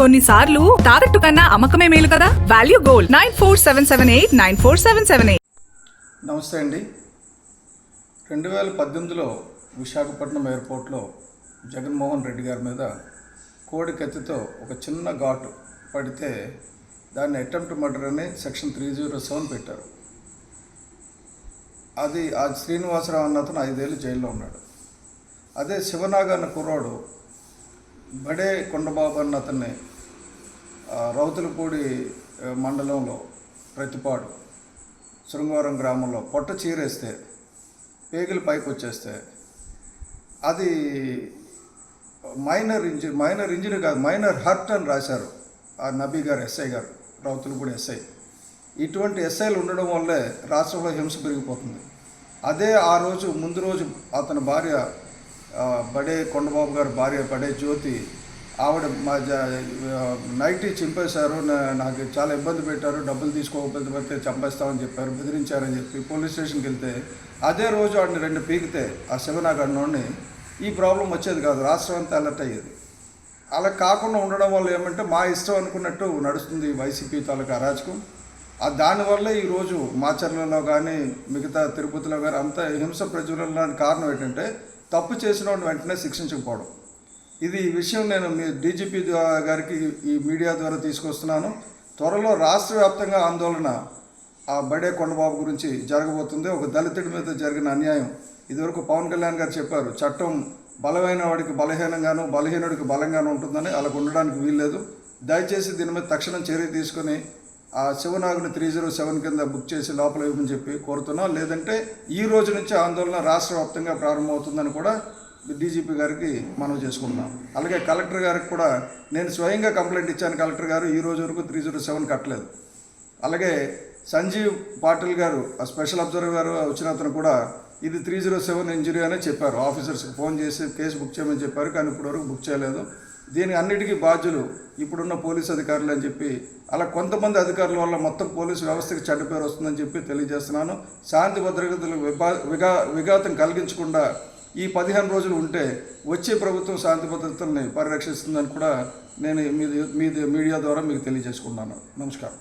కొన్నిసార్లు తాకట్టు కన్నా అమ్మకమే మేలు కదా? Value gold nine four seven seven eight nine four seven seven eight నమస్తే అండి. రెండు వేల పద్దెనిమిదిలో విశాఖపట్నం ఎయిర్పోర్ట్లో జగన్మోహన్ రెడ్డి గారి మీద కోడి కత్తితో ఒక చిన్న ఘాటు పడితే దాన్ని అటెంప్ట్ మర్డర్ అని సెక్షన్ త్రీ జీరో సెవెన్ పెట్టారు. అది ఆ శ్రీనివాసరావు అన్న అతను ఐదేళ్ళు జైల్లో ఉన్నాడు. అదే శివనాగ అన్న కుర్రాడు బడే కొండబాబు అన్న అతన్ని రౌతులపూడి మండలంలో ప్రతిపాడు. శృంగవరం గ్రామంలో పొట్ట చీరేస్తే పేగులు పైకి వచ్చేస్తే అది మైనర్ ఇంజరీ మైనర్ ఇంజరీ కాదు మైనర్ హర్ట్ అని రాశారు ఆ నబీ గారు ఎస్ఐ గారు రౌతులపూడి ఎస్ఐ. ఇటువంటి ఎస్ఐలు ఉండడం వల్లే రాష్ట్రంలో హింస పెరిగిపోతుంది. అదే ఆ రోజు ముందు రోజు అతని భార్య బడే కొండబాబు గారి భార్య బడే జ్యోతి ఆవిడ మా జ- నైటీ చింపేశారు. నాకు చాలా ఇబ్బంది పెట్టారు. డబ్బులు తీసుకోకపోతే పెడితే చంపేస్తామని చెప్పారు. బెదిరించారని చెప్పి పోలీస్ స్టేషన్కి వెళ్తే అదే రోజు వాడిని రెండు పీకితే ఆ శివనాగన్నోడిని ఈ ప్రాబ్లం వచ్చేది కాదు. రాష్ట్రం అంతా అలర్ట్ అయ్యేది. అలా కాకుండా ఉండడం వల్ల ఏమంటే మా ఇష్టం అనుకున్నట్టు నడుస్తుంది వైసీపీ తాలూకా అరాచకం. ఆ దానివల్ల ఈరోజు మాచర్లలో కానీ మిగతా తిరుపతిలో కానీ అంతా హింస ప్రజ్వలడానికి కారణం ఏంటంటే తప్పు చేసిన వెంటనే శిక్షించకపోవడం. ఇది ఈ విషయం నేను మీ డీజీపీ గారికి ఈ మీడియా ద్వారా తీసుకొస్తున్నాను. త్వరలో రాష్ట్ర వ్యాప్తంగా ఆందోళన ఆ బడే కొండబాబు గురించి జరగబోతుంది. ఒక దళితుడి మీద జరిగిన అన్యాయం ఇదివరకు పవన్ కళ్యాణ్ గారు చెప్పారు. చట్టం బలమైన వాడికి బలహీనంగాను బలహీనుడికి బలంగాను ఉంటుందని. అలా ఉండడానికి వీల్లేదు. దయచేసి దీని మీద తక్షణం చర్య తీసుకొని ఆ శివనాగుని త్రీ జీరో సెవెన్ కింద బుక్ చేసి లోపల ఇవ్వమని చెప్పి కోరుతున్నాం. లేదంటే ఈ రోజు నుంచి ఆందోళన రాష్ట్ర వ్యాప్తంగా ప్రారంభమవుతుందని కూడా డీజీపీ గారికి మనవి చేసుకుంటున్నాం. అలాగే కలెక్టర్ గారికి కూడా నేను స్వయంగా కంప్లైంట్ ఇచ్చాను. కలెక్టర్ గారు ఈ రోజు వరకు త్రీ జీరో సెవెన్ కట్టలేదు. అలాగే సంజీవ్ పాటిల్ గారు ఆ స్పెషల్ అబ్జర్వర్ గారు వచ్చిన అతను కూడా ఇది త్రీ జీరో సెవెన్ ఇంజరీ అనే చెప్పారు. ఆఫీసర్స్కి ఫోన్ చేసి కేసు బుక్ చేయమని చెప్పారు. కానీ ఇప్పటివరకు బుక్ చేయలేదు. దీని అన్నిటికీ బాధ్యులు ఇప్పుడున్న పోలీసు అధికారులు అని చెప్పి అలా కొంతమంది అధికారుల వల్ల మొత్తం పోలీసు వ్యవస్థకి చెడ్డ పేరు వస్తుందని చెప్పి తెలియజేస్తున్నాను. శాంతి భద్రతలు విభా విగా విఘాతం కలిగించకుండా ఈ పదిహేను రోజులు ఉంటే వచ్చే ప్రభుత్వం శాంతి భద్రతల్ని పరిరక్షిస్తుందని కూడా నేను మీది మీ మీడియా ద్వారా మీకు తెలియజేసుకున్నాను నమస్కారం.